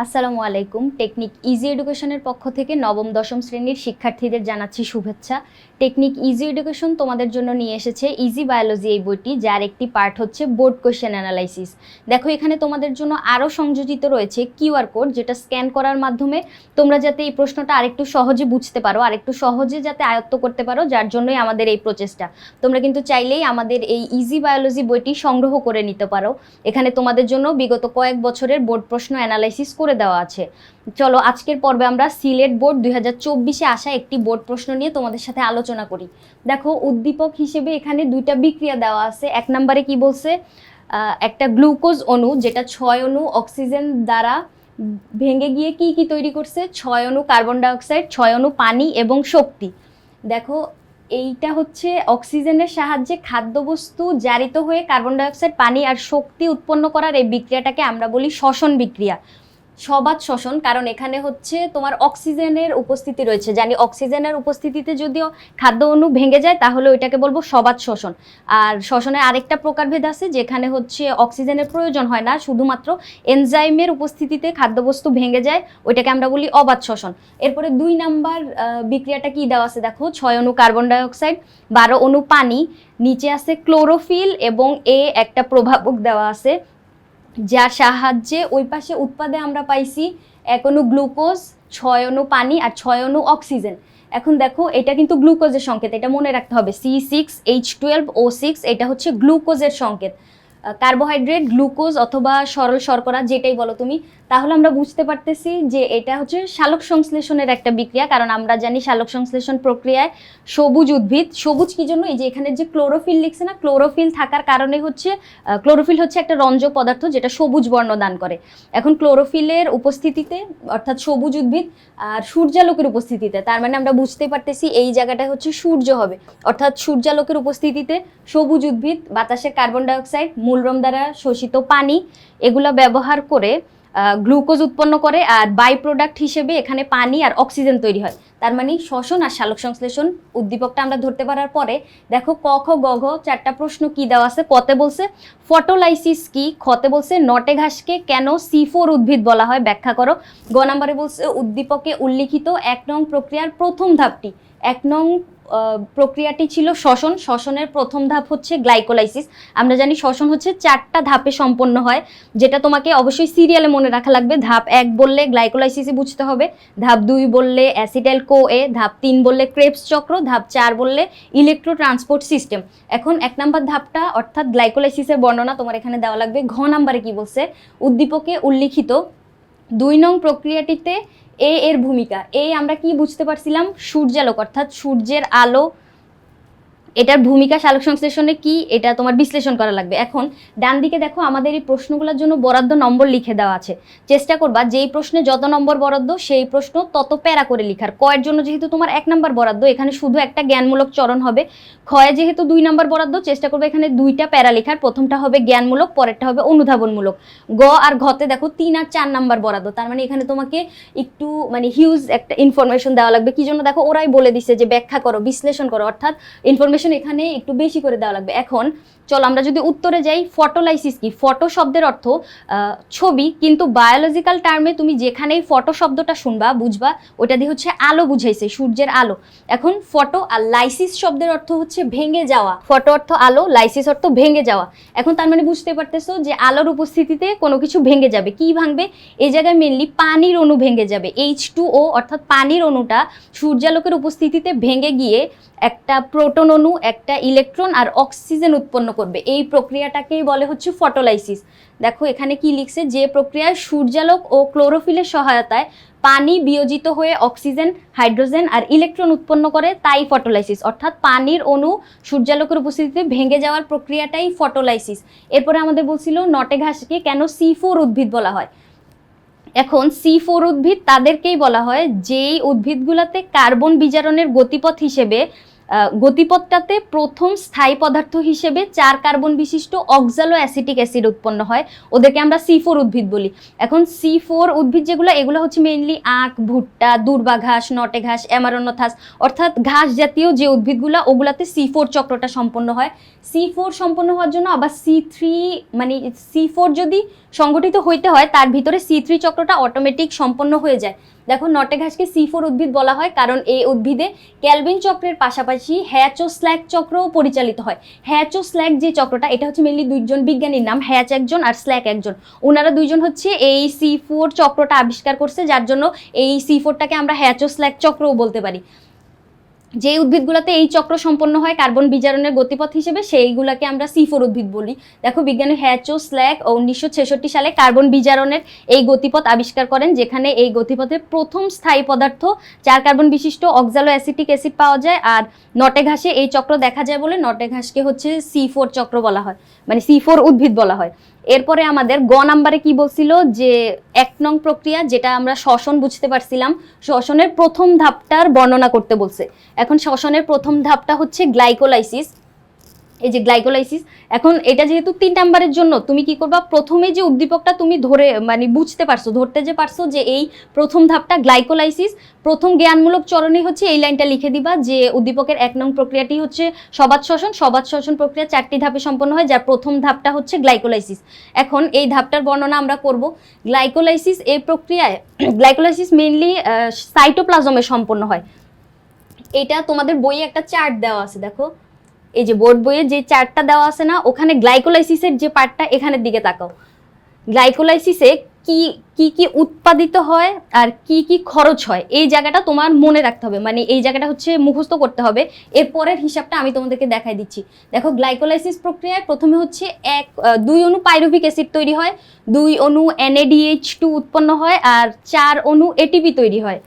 আসসালামু আলাইকুম। Technique easy এডুকেশনের পক্ষ থেকে নবম, দশম শ্রেণির শিক্ষার্থীদের জানাচ্ছি শুভেচ্ছা। টেকনিক ইজি এডুকেশন তোমাদের জন্য নিয়ে এসেছে ইজি বায়োলজি এই বইটি, যার একটি পার্ট হচ্ছে বোর্ড কোয়েশ্চেন অ্যানালাইসিস। দেখো, এখানে তোমাদের জন্য আরও সংযোজিত রয়েছে কিউআর কোড, যেটা স্ক্যান করার মাধ্যমে তোমরা যাতে এই প্রশ্নটা আরেকটু সহজে বুঝতে পারো, আরেকটু সহজে যাতে আয়ত্ত করতে পারো, যার জন্যই আমাদের এই প্রচেষ্টা। তোমরা কিন্তু চাইলেই আমাদের এই ইজি বায়োলজি বইটি সংগ্রহ করে নিতে পারো। এখানে তোমাদের জন্য বিগত কয়েক বছরের বোর্ড প্রশ্ন অ্যানালাইসিস করে দেওয়া আছে। চলো, আজকের পর্বে আমরা সিলেট বোর্ড দুই হাজার চব্বিশে আসা একটি বোর্ড প্রশ্ন নিয়ে তোমাদের সাথে আলোচনা করি। দেখো, উদ্দীপক হিসেবে এখানে দুইটা বিক্রিয়া দেওয়া আছে। এক নম্বরে কি বলছে? একটা গ্লুকোজ অণু যেটা ছয় অণু অক্সিজেন দ্বারা ভেঙে গিয়ে কি কি তৈরি করছে? ছয় অণু কার্বন ডাইঅক্সাইড, ছয় অণু পানি এবং শক্তি। দেখো, এইটা হচ্ছে অক্সিজেনের সাহায্যে খাদ্যবস্তু জারিত হয়ে কার্বন ডাইঅক্সাইড, পানি আর শক্তি উৎপন্ন করার এই বিক্রিয়াটাকে আমরা বলি শ্বসন বিক্রিয়া। সবাত শ্বসন, কারণ এখানে হচ্ছে তোমার অক্সিজেনের উপস্থিতি রয়েছে। জানি অক্সিজেনের উপস্থিতিতে যদিও খাদ্য অণু ভেঙে যায়, তাহলে ওইটাকে বলব সবাত শ্বসন। আর শ্বসনের আরেকটা প্রকারভেদ আছে, যেখানে হচ্ছে অক্সিজেনের প্রয়োজন হয় না, শুধুমাত্র এনজাইমের উপস্থিতিতে খাদ্যবস্তু ভেঙে যায়, ওইটাকে আমরা বলি অবাত শ্বসন। এরপরে দুই নাম্বার বিক্রিয়াটা কি দেওয়া আছে? দেখো, ছয় অণু কার্বন ডাইঅক্সাইড, বারো অণু পানি, নিচে আছে ক্লোরোফিল এবং এ একটা প্রভাবক দেওয়া আছে। যার সাহায্যে ওই পাশে উৎপাদে আমরা পাইছি এক অনু গ্লুকোজ, ছয় অনু পানি আর ছয় অনু অক্সিজেন। এখন দেখো, এটা কিন্তু গ্লুকোজের সংকেত, এটা মনে রাখতে হবে। C six H twelve O six এটা হচ্ছে গ্লুকোজের সংকেত। কার্বোহাইড্রেট গ্লুকোজ অথবা সরল শর্করা, যেটাই বলো তুমি তাহলে আমরা বুঝতে পারতেছি যে এটা হচ্ছে শালক সংশ্লেষণের একটা বিক্রিয়া, কারণ আমরা জানি শালক সংশ্লেষণ প্রক্রিয়ায় সবুজ উদ্ভিদ। সবুজ কি জন্য? এই যে এখানে যে ক্লোরোফিল লিখছে না ক্লোরোফিল থাকার কারণে হচ্ছে ক্লোরোফিল হচ্ছে একটা রঞ্জক পদার্থ যেটা সবুজ বর্ণ দান করে। এখন ক্লোরোফিলের উপস্থিতিতে, অর্থাৎ সবুজ উদ্ভিদ আর সূর্যালোকের উপস্থিতিতে, তার মানে আমরা বুঝতে পারতেছি এই জায়গাটা হচ্ছে সূর্য হবে। অর্থাৎ সূর্যালোকের উপস্থিতিতে সবুজ উদ্ভিদ, বাতাসের কার্বন ডাইঅক্সাইড মূলরম দ্বারা শোষিত পানি, এগুলো ব্যবহার করে গ্লুকোজ উৎপন্ন করে আর বাই প্রোডাক্ট হিসেবে এখানে পানি আর অক্সিজেন তৈরি হয়। তার মানে শ্বসন আর শালক সংশ্লেষণ উদ্দীপকটা আমরা ধরতে পারার পরে দেখো ক খ গ ঘ চারটা প্রশ্ন কি দেওয়া আছে? কতে বলছে, ফটোলাইসিস কি? খতে বলছে, নটে ঘাসকে কেন সি ফোর উদ্ভিদ বলা হয়? ব্যাখ্যা করো। গ নম্বরে বলছে, উদ্দীপকে উল্লিখিত এক নং প্রক্রিয়ার প্রথম ধাপটি। এক নং প্রক্রিয়াটি ছিল শ্বসন। শ্বসনের প্রথম ধাপ হচ্ছে গ্লাইকোলাইসিস। আমরা জানি শ্বসন হচ্ছে চারটা ধাপে সম্পন্ন হয়, যেটা তোমাকে অবশ্যই সিরিয়ালে মনে রাখা লাগবে। ধাপ এক বললে গ্লাইকোলাইসিসই বুঝতে হবে, ধাপ দুই বললে অ্যাসিটাইল কো এ ধাপ তিন বললে ক্রেপস চক্র, ধাপ চার বললে ইলেকট্রো ট্রান্সপোর্ট সিস্টেম এখন এক নাম্বার ধাপটা, অর্থাৎ গ্লাইকোলাইসিসের বর্ণনা তোমার এখানে দেওয়া লাগবে। ঘ নাম্বারে কি বলছে? উদ্দীপকে উল্লিখিত। দুই নং প্রক্রিয়াটিতে এ এর ভূমিকা। এ আমরা কি বুঝতে পারছিলাম? সূর্যালোক, অর্থাৎ সূর্যের আলো এটার ভূমিকা সালোক সংশ্লেষণে কি? এটা তোমার বিশ্লেষণ করা লাগবে। এখন ডান দিকে দেখো, আমাদের এই প্রশ্নগুলোর জন্য বরাদ্দ নম্বর লিখে দেওয়া আছে। চেষ্টা করবা, যেই প্রশ্নে যত নম্বর বরাদ্দ, সেই প্রশ্ন তত প্যারা করে লিখার। কয়ের জন্য যেহেতু তোমার এক নম্বর বরাদ্দ, এখানে শুধু একটা জ্ঞানমূলক চরণ হবে। ক্ষয়ে যেহেতু দুই নম্বর বরাদ্দ, চেষ্টা করবে এখানে দুইটা প্যারা লেখার। প্রথমটা হবে জ্ঞানমূলক, পরেরটা হবে অনুধাবনমূলক। গ আর ঘতে দেখো, তিন আর চার নাম্বার বরাদ্দ। তার মানে এখানে তোমাকে একটু মানে হিউজ একটা ইনফরমেশন দেওয়া লাগবে। কি জন্য? দেখো, ওরাই বলে দিছে যে ব্যাখ্যা করো, বিশ্লেষণ করো। অর্থাৎ ইনফরমেশন এখানে একটু বেশি করে দেওয়া লাগবে। এখন চলো, আমরা যদি উত্তরে যাই ফটোলাইসিস কি? ফটো শব্দের অর্থ ছবি, কিন্তু বায়োলজিক্যাল টার্মে তুমি যেখানেই ফটো শব্দটা শুনবা, বুঝবা ওটা দিয়ে হচ্ছে আলো বুঝাইছে, সূর্যের আলো। এখন ফটো আর লাইসিস শব্দের অর্থ হচ্ছে ভেঙে যাওয়া। ফটো অর্থ আলো লাইসিস অর্থ ভেঙে যাওয়া। এখন তার মানে বুঝতে পারতেছো যে আলোর উপস্থিতিতে কোনো কিছু ভেঙে যাবে। কি ভাঙবে? এই জায়গায় মেনলি পানির অণু ভেঙে যাবে। এইচ টু ও অর্থাৎ পানির অণুটা সূর্যালোকের উপস্থিতিতে ভেঙে গিয়ে একটা প্রোটন অণু, একটা ইলেকট্রন আর অক্সিজেন উৎপন্ন করবে। এই প্রক্রিয়াটাকেই বলে হচ্ছে ফটোলাইসিস। দেখো, এখানে কি লিখছে? যে প্রক্রিয়ায় সূর্যালোক ও ক্লোরোফিলের সহায়তায় পানি বিয়োজিত হয়ে অক্সিজেন, হাইড্রোজেন আর ইলেকট্রন উৎপন্ন করে, তাই ফটোলাইসিস। অর্থাৎ পানির অণু সূর্যালোকের উপস্থিতিতে ভেঙে যাওয়ার প্রক্রিয়াটাই ফটোলাইসিস। এরপরে আমাদের বলছিল, নটে ঘাসকে কেন সি ফোর উদ্ভিদ বলা হয়? এখন সি ফোর উদ্ভিদ তাদেরকেই বলা হয়, যেই উদ্ভিদগুলোতে কার্বন বিজারণের গতিপথ হিসেবে গতিপথটাতে প্রথম স্থায়ী পদার্থ হিসেবে চার কার্বন বিশিষ্ট অক্সালো অ্যাসিটিক অ্যাসিড উৎপন্ন হয়। ওদেরকে আমরা সি ফোর উদ্ভিদ বলি। এখন সি ফোর উদ্ভিদ যেগুলো, এগুলো হচ্ছে মেইনলি আখ, ভুট্টা, দূর্বা ঘাস, নটে ঘাস, অ্যামারোনথাস, অর্থাৎ ঘাস জাতীয় যে উদ্ভিদগুলো, ওগুলাতে সি ফোর চক্রটা সম্পন্ন হয়। সি ফোর সম্পন্ন হওয়ার জন্য আবার সি থ্রি মানে সি ফোর যদি সংগঠিত হইতে হয়, তার ভিতরে সি থ্রি চক্রটা অটোমেটিক সম্পন্ন হয়ে যায়। দেখো, নটে ঘাসকে সি ফোর উদ্ভিদ বলা হয়, কারণ এই উদ্ভিদে ক্যালভিন চক্রের পাশাপাশি হ্যাচ ও স্ল্যাক চক্রও পরিচালিত হয়। হ্যাচ ও স্ল্যাক যে চক্রটা, এটা হচ্ছে মেনলি দুইজন বিজ্ঞানীর নাম, হ্যাচ একজন আর স্ল্যাক একজন। ওনারা দুইজন হচ্ছে এই সি ফোর চক্রটা আবিষ্কার করছে, যার জন্য এই সি ফোরটাকে আমরা হ্যাচ স্ল্যাক চক্রও বলতে পারি। যে উদ্ভিদগুলোতে এই চক্র সম্পন্ন হয় কার্বন বিজারণের গতিপথ হিসেবে, সেইগুলোকে আমরা সি ফোর উদ্ভিদ বলি। দেখো, বিজ্ঞানী হ্যাচো স্ল্যাক উনিশশো সালে কার্বন বিজারণের এই গতিপথ আবিষ্কার করেন, যেখানে এই গতিপথে প্রথম স্থায়ী পদার্থ চার কার্বন বিশিষ্ট অক্সালো অ্যাসিটিক অ্যাসিড পাওয়া যায় আর নটে ঘাসে এই চক্র দেখা যায় বলে নটে ঘাসকে হচ্ছে সি চক্র বলা হয় মানে সি উদ্ভিদ বলা হয়। এরপরে আমাদের গ নাম্বারে কি বলছিল? যে এক নং প্রক্রিয়া যেটা আমরা শ্বসন বুঝতে পারছিলাম, শ্বসনের প্রথম ধাপটার বর্ণনা করতে বলছে। এখন শ্বসনের প্রথম ধাপটা হচ্ছে গ্লাইকোলাইসিস। এই যে গ্লাইকোলাইসিস এখন এটা যেহেতু তিন নাম্বারের জন্য, তুমি কি করবা? প্রথমে যে উদ্দীপকটা তুমি ধরে মানে বুঝতে পারছ, ধরতে যে পারছ যে এই প্রথম ধাপটা গ্লাইকোলাইসিস প্রথম জ্ঞানমূলক চরণে হচ্ছে এই লাইনটা লিখে দিবা যে উদ্দীপকের এক নং প্রক্রিয়াটি হচ্ছে সবাদ শ্বসন। সবাদ শ্বসন প্রক্রিয়া চারটি ধাপে সম্পন্ন হয়, যার প্রথম ধাপটা হচ্ছে গ্লাইকোলাইসিস এখন এই ধাপটার বর্ণনা আমরা করব। গ্লাইকোলাইসিস এই প্রক্রিয়ায় গ্লাইকোলাইসিস মেইনলি সাইটোপ্লাজমে সম্পন্ন হয়। এটা তোমাদের বইয়ে একটা চার্ট দেওয়া আছে, দেখো। এই যে বোর্ড বইয়ে যে চারটা দেওয়া আছে না, ওখানে গ্লাইকোলাইসিসের যে পার্টটা এখানের দিকে তাকাও। গ্লাইকোলাইসিসে কি কি কি উৎপাদিত হয় আর কি কি খরচ হয়, এই জায়গাটা তোমার মনে রাখতে হবে। মানে এই জায়গাটা হচ্ছে মুখস্থ করতে হবে। এর পরের হিসাবটা আমি তোমাদেরকে দেখাই দিচ্ছি। দেখো, গ্লাইকোলাইসিস প্রক্রিয়ায় প্রথমে হচ্ছে এক দুই অণু পাইরুভিক অ্যাসিড তৈরি হয়, দুই অণু এনএডিএইচ টু উৎপন্ন হয় আর চার অণু এটিপি তৈরি হয়।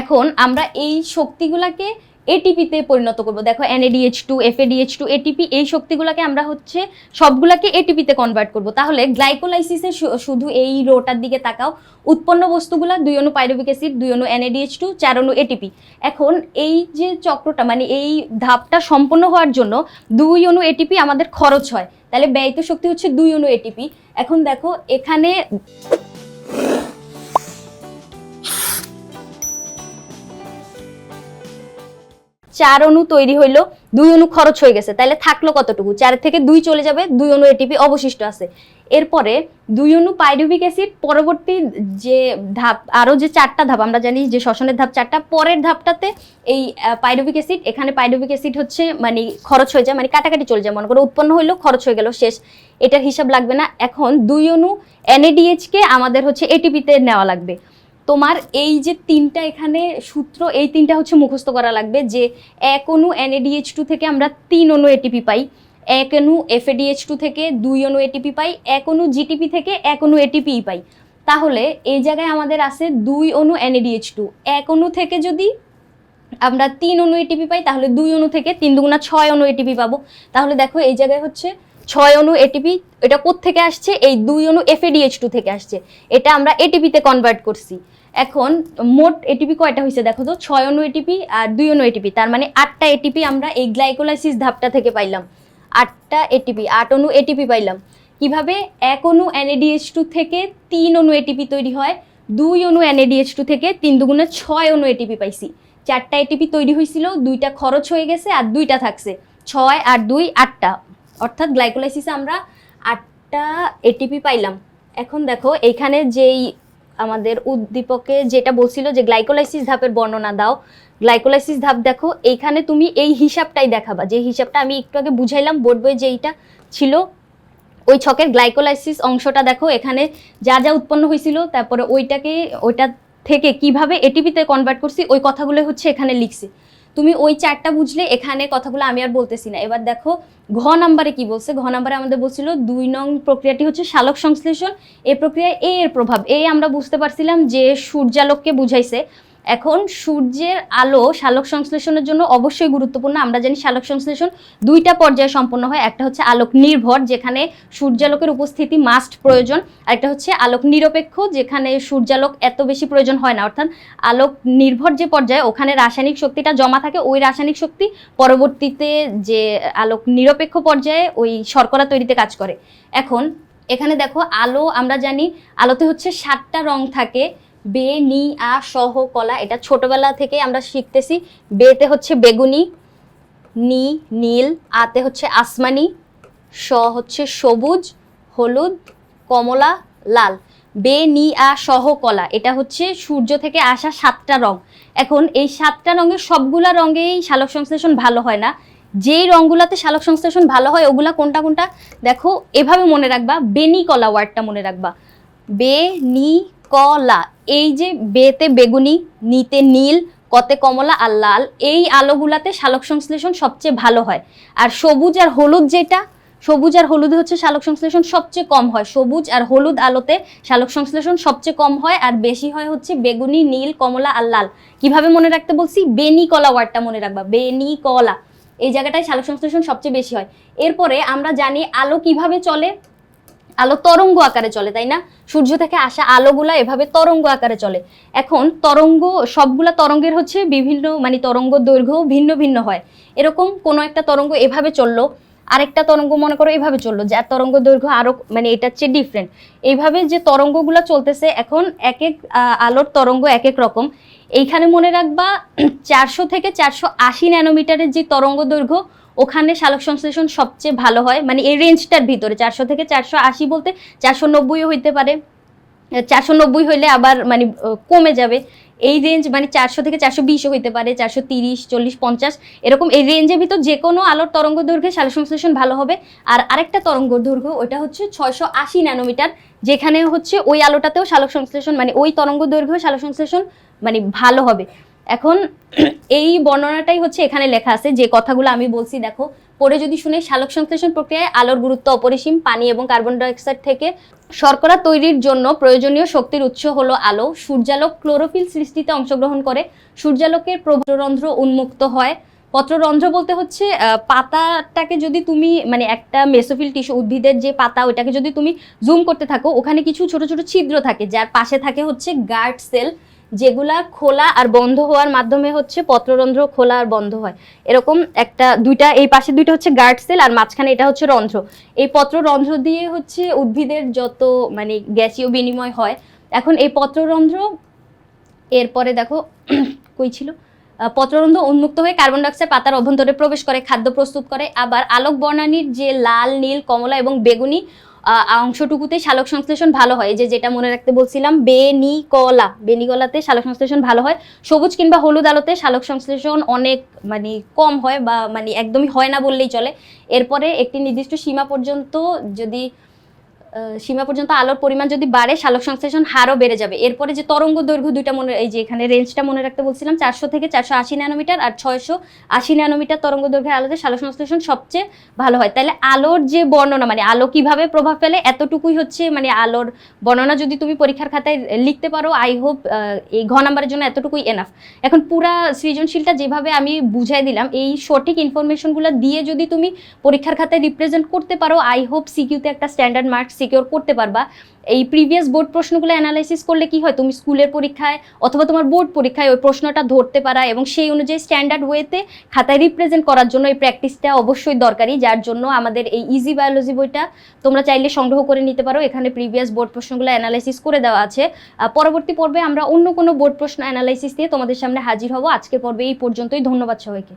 এখন আমরা এই শক্তিগুলাকে এটিপিতে পরিণত করব। দেখো NADH two FADH two ATP এই শক্তিগুলোকে আমরা হচ্ছে সবগুলোকে এটিপিতে কনভার্ট করব। তাহলে গ্লাইকোলাইসিসে শুধু এই রোটার দিকে তাকাও। উৎপন্ন বস্তুগুলা দুই অণু পাইরুভিক অ্যাসিড দুই অণু এনএডিএইচ টু চার অণু এটিপি এখন এই যে চক্রটা মানে এই ধাপটা সম্পন্ন হওয়ার জন্য দুই অণু এটিপি আমাদের খরচ হয়। তাহলে ব্যয়িত শক্তি হচ্ছে দুই অণু এটিপি এখন দেখো এখানে চার অণু তৈরি হইল, দুই অণু খরচ হয়ে গেছে। তাহলে থাকল কতটুকু? চার থেকে দুই চলে যাবে, দুই অণু এটিপি অবশিষ্ট আছে। এরপরে দুই অণু পাইরুভিক অ্যাসিড, পরবর্তী যে ধাপ আরও যে চারটা ধাপ, আমরা জানি যে শ্বসনের ধাপ চারটা, পরের ধাপটাতে এই পাইরুভিক অ্যাসিড, এখানে পাইরুভিক অ্যাসিড হচ্ছে মানে খরচ হয়ে যায় মানে কাটাকাটি চলে যায়, মনে করো উৎপন্ন হইল, খরচ হয়ে গেল, শেষ। এটার হিসাব লাগবে না। এখন দুই অণু NADH কে আমাদের হচ্ছে এটিপিতে নেওয়া লাগবে। তোমার এই যে তিনটা এখানে সূত্র, এই তিনটা হচ্ছে মুখস্থ করা লাগবে যে এক অণু এনএডিএইচ টু থেকে আমরা তিন অণু এটিপি পাই। এক অণু এফএডিএইচ টু থেকে দুই অণু এটিপি পাই। এক অনু জিটিপি থেকে এক অনু এটিপি পাই। তাহলে এই জায়গায় আমাদের আছে দুই অণু এনএডিএইচ টু এক অনু থেকে যদি আমরা তিন অনু এটিপি পাই, তাহলে দুই অণু থেকে তিন দুগুণা ছয় অণু এটিপি পাবো। তাহলে দেখো এই জায়গায় হচ্ছে ছয় অণু এটিপি এটা থেকে আসছে? এই দুই অণু এফএডিএইচ টু থেকে আসছে। এটা আমরা এটিপিতে কনভার্ট করছি। এখন মোট এটিপি কয়টা হয়েছে দেখো তো ছয় অনু এটিপি আর দুই অণু এটিপি তার মানে আটটা এটিপি আমরা এই গ্লাইকোলাইসিস ধাপটা থেকে পাইলাম আটটা এটিপি আট অণু এটিপি পাইলাম কীভাবে এক অণু এনএডিএইচ টু থেকে তিন অণু এটিপি তৈরি হয় দুই অণু এনএডিএইচ টু থেকে তিন দুগুণে ছয় অনু এটিপি পাইছি চারটা এটিপি তৈরি হয়েছিল দুইটা খরচ হয়ে গেছে আর দুইটা থাকছে ছয় আর দুই আটটা অর্থাৎ গ্লাইকোলাইসিসে আমরা আটটা এটিপি পাইলাম এখন দেখো এইখানে যেই আমাদের উদ্দীপকে যেটা বলছিল যে গ্লাইকোলাইসিস ধাপের বর্ণনা দাও। গ্লাইকোলাইসিস ধাপ দেখো, এইখানে তুমি এই হিসাবটাই দেখাবা। যে হিসাবটা আমি একটু আগে বুঝাইলাম, বোর্ড বইয়ে যেইটা ছিল, ওই ছকের গ্লাইকোলাইসিস অংশটা দেখো, এখানে যা যা উৎপন্ন হয়েছিল, তারপরে ওইটাকে, ওইটা থেকে কীভাবে এটিপিতে কনভার্ট করছি, ওই কথাগুলো হচ্ছে এখানে লিখছি। তুমি ওই চারটা বুঝলে এখানে কথাগুলো আমি আর বলতেছি না। এবার দেখো, ঘ নাম্বারে কি বলছে? ঘ নাম্বারে আমাদের বলছিল দুই নং প্রক্রিয়াটি হচ্ছে শালক সংশ্লেষণ। এই প্রক্রিয়ায় এ এর প্রভাব। এ আমরা বুঝতে পারছিলাম যে সূর্যালোককে বুঝাইছে। এখন সূর্যের আলো শালক সংশ্লেষণের জন্য অবশ্যই গুরুত্বপূর্ণ। আমরা জানি শালক সংশ্লেষণ দুইটা পর্যায়ে সম্পন্ন হয়। একটা হচ্ছে আলোক নির্ভর, যেখানে সূর্যালোকের উপস্থিতি মাস্ট প্রয়োজন। আর একটা হচ্ছে আলোক নিরপেক্ষ, যেখানে সূর্যালোক এত বেশি প্রয়োজন হয় না। অর্থাৎ আলোক নির্ভর যে পর্যায়ে, ওখানে রাসায়নিক শক্তিটা জমা থাকে, ওই রাসায়নিক শক্তি পরবর্তীতে যে আলোক নিরপেক্ষ পর্যায়ে, ওই শর্করা তৈরিতে কাজ করে। এখন, এখানে দেখো আলো, আমরা জানি আলোতে হচ্ছে সাতটা রং থাকে। বে নি আ সহ কলা এটা ছোটবেলা থেকে আমরা শিখতেছি। বেতে হচ্ছে বেগুনি, নি নীল, আতে হচ্ছে আসমানি, স হচ্ছে সবুজ, হলুদ, কমলা, লাল। বে নি আ সহ কলা এটা হচ্ছে সূর্য থেকে আসা সাতটা রং। এখন এই সাতটা রঙের সবগুলা রঙেই শালক সংশ্লেষণ ভালো হয় না। যেই রঙগুলাতে শালক সংশ্লেষণ ভালো হয়, ওগুলা কোনটা কোনটা? দেখো, এভাবে মনে রাখবা বেনি কলা ওয়ার্ডটা মনে রাখবা। বে নি কলা এই যে বেতে বেগুনি, নিতে নীল, কতে কমলা আর লাল, এই আলোগুলাতে শালক সংশ্লেষণ সবচেয়ে ভালো হয়। আর সবুজ আর হলুদ যেটা, সবুজ আর হলুদে হচ্ছে শালক সংশ্লেষণ সবচেয়ে কম হয়। সবুজ আর হলুদ আলোতে শালক সংশ্লেষণ সবচেয়ে কম হয় আর বেশি হয় হচ্ছে বেগুনি, নীল, কমলা আর লাল। কীভাবে মনে রাখতে বলছি? বেনি কলা ওয়ার্ডটা মনে রাখবা। বেনি কলা এই জায়গাটায় শালক সংশ্লেষণ সবচেয়ে বেশি হয়। এরপরে আমরা জানি আলো কীভাবে চলে? আলো তরঙ্গ আকারে চলে, তাই না? সূর্য থেকে আসা আলোগুলা এভাবে তরঙ্গ আকারে চলে। এখন তরঙ্গ, সবগুলা তরঙ্গের হচ্ছে বিভিন্ন মানে তরঙ্গ দৈর্ঘ্য ভিন্ন ভিন্ন হয়। এরকম কোনো একটা তরঙ্গ এভাবে চলল, আরেকটা তরঙ্গ মনে করো এভাবে চলল, যার তরঙ্গ দৈর্ঘ্য আরও মানে এটার চেয়ে ডিফারেন্ট এইভাবে যে তরঙ্গগুলো চলতেছে, এখন এক এক আলোর তরঙ্গ এক এক রকম। এইখানে মনে রাখবা, চারশো থেকে চারশো আশি ন্যানোমিটারের যে তরঙ্গ দৈর্ঘ্য ওখানে শালক সংশ্লেষণ সবচেয়ে ভালো হয়। মানে এই রেঞ্জটার ভিতরে, চারশো থেকে চারশো আশি বলতে চারশো নব্বইও হইতে পারে। চারশো নব্বই হইলে আবার মানে কমে যাবে। এই রেঞ্জ মানে চারশো থেকে চারশো বিশও হইতে পারে, চারশো তিরিশ, চল্লিশ, পঞ্চাশ। এরকম এই রেঞ্জের ভিতর যে কোনো আলোর তরঙ্গ দৈর্ঘ্যে সংশ্লেষণ ভালো হবে। আর আরেকটা তরঙ্গ দৈর্ঘ্য ওটা হচ্ছে ছয়শো আশি ন্যানোমিটার, যেখানে হচ্ছে ওই আলোটাতেও শালক সংশ্লেষণ মানে ওই তরঙ্গ দৈর্ঘ্য শালক সংশ্লেষণ মানে ভালো হবে। এখন এই বর্ণনাটাই হচ্ছে এখানে লেখা আছে, যে কথাগুলো আমি বলছি, দেখো পরে যদি শুনে শালক সংশ্লেষণ প্রক্রিয়ায় আলোর গুরুত্ব অপরিসীম, পানি এবং কার্বন ডাইঅক্সাইড থেকে শর্করা তৈরির জন্য প্রয়োজনীয় শক্তির উৎস হলো আলো। সূর্যালোক ক্লোরোফিল সৃষ্টিতে অংশগ্রহণ করে, সূর্যালোকের প্রবরন্ধ্র উন্মুক্ত হয়। পত্ররন্ধ্র বলতে হচ্ছে পাতাটাকে যদি তুমি মানে একটা মেসোফিল টিস্যু উদ্ভিদের যে পাতা, ওইটাকে যদি তুমি জুম করতে থাকো, ওখানে কিছু ছোট ছোট ছিদ্র থাকে, যার পাশে থাকে হচ্ছে গার্ড সেল যেগুলা খোলা আর বন্ধ হওয়ার মাধ্যমে হচ্ছে পত্ররন্ধ্র খোলা আর বন্ধ হয়। এরকম একটা দুইটা, এই পাশে দুইটা হচ্ছে গার্ড সেল আর মাঝখানে এটা হচ্ছে রন্ধ্র। এই পত্ররন্ধ্র দিয়ে হচ্ছে উদ্ভিদের যত মানে গ্যাসীয় বিনিময় হয়, এখন এই পত্ররন্ধ্র, এরপরে দেখো, কই ছিল? পত্ররন্ধ্র উন্মুক্ত হয়ে কার্বন ডাইঅক্সাইড পাতার অভ্যন্তরে প্রবেশ করে, খাদ্য প্রস্তুত করে। আবার আলোক বর্ণালীর যে লাল, নীল, কমলা এবং বেগুনি অংশটুকুতে শালক সংশ্লেষণ ভালো হয়। যে যেটা মনে রাখতে বলছিলাম বেনি কলা বেনি কলাতে শালক সংশ্লেষণ ভালো হয়। সবুজ কিংবা হলুদ আলোতে শালক সংশ্লেষণ অনেক মানে কম হয় বা মানে একদমই হয় না বললেই চলে। এরপরে একটি নির্দিষ্ট সীমা পর্যন্ত যদি সীমা পর্যন্ত আলোর পরিমাণ যদি বাড়ে, শালক সংশ্লেষণ হারও বেড়ে যাবে। এরপরে যে তরঙ্গ দৈর্ঘ্য দুইটা মনে এই যে এখানে রেঞ্জটা মনে রাখতে বলছিলাম, চারশো থেকে চারশো আশি ন্যানোমিটার আর ছয়শো আশি ন্যানোমিটার তরঙ্গ দৈর্ঘ্যের আলোতে শালক সংশ্লেষণ সবচেয়ে ভালো হয়। তাহলে আলোর যে বর্ণনা মানে আলো কীভাবে প্রভাব ফেলে, এতটুকুই হচ্ছে মানে আলোর বর্ণনা যদি তুমি পরীক্ষার খাতায় লিখতে পারো আই হোপ এই ঘ নাম্বারের জন্য এতটুকুই এনাফ এখন পুরা সৃজনশীলটা যেভাবে আমি বুঝাই দিলাম, এই সঠিক ইনফরমেশনগুলো দিয়ে যদি তুমি পরীক্ষার খাতায় রিপ্রেজেন্ট করতে পারো আই হোপ সিকিউতে একটা স্ট্যান্ডার্ড মার্কস সিকিউর করতে পারবা। এই প্রিভিয়াস বোর্ড প্রশ্নগুলো অ্যানালাইসিস করলে কি হয়? তুমি স্কুলের পরীক্ষায় অথবা তোমার বোর্ড পরীক্ষায় ওই প্রশ্নটা ধরতে পারা এবং সেই অনুযায়ী স্ট্যান্ডার্ড ওয়েতে খাতায় রিপ্রেজেন্ট করার জন্য এই প্র্যাকটিসটা অবশ্যই দরকারি, যার জন্য আমাদের এই ইজি বায়োলজি বইটা তোমরা চাইলে সংগ্রহ করে নিতে পারো। এখানে প্রিভিয়াস বোর্ড প্রশ্নগুলো অ্যানালাইসিস করে দেওয়া আছে। পরবর্তী পর্বে আমরা অন্য কোনো বোর্ড প্রশ্ন অ্যানালাইসিস দিয়ে তোমাদের সামনে হাজির হব। আজকের পর্বে এই পর্যন্তই। ধন্যবাদ সবাইকে।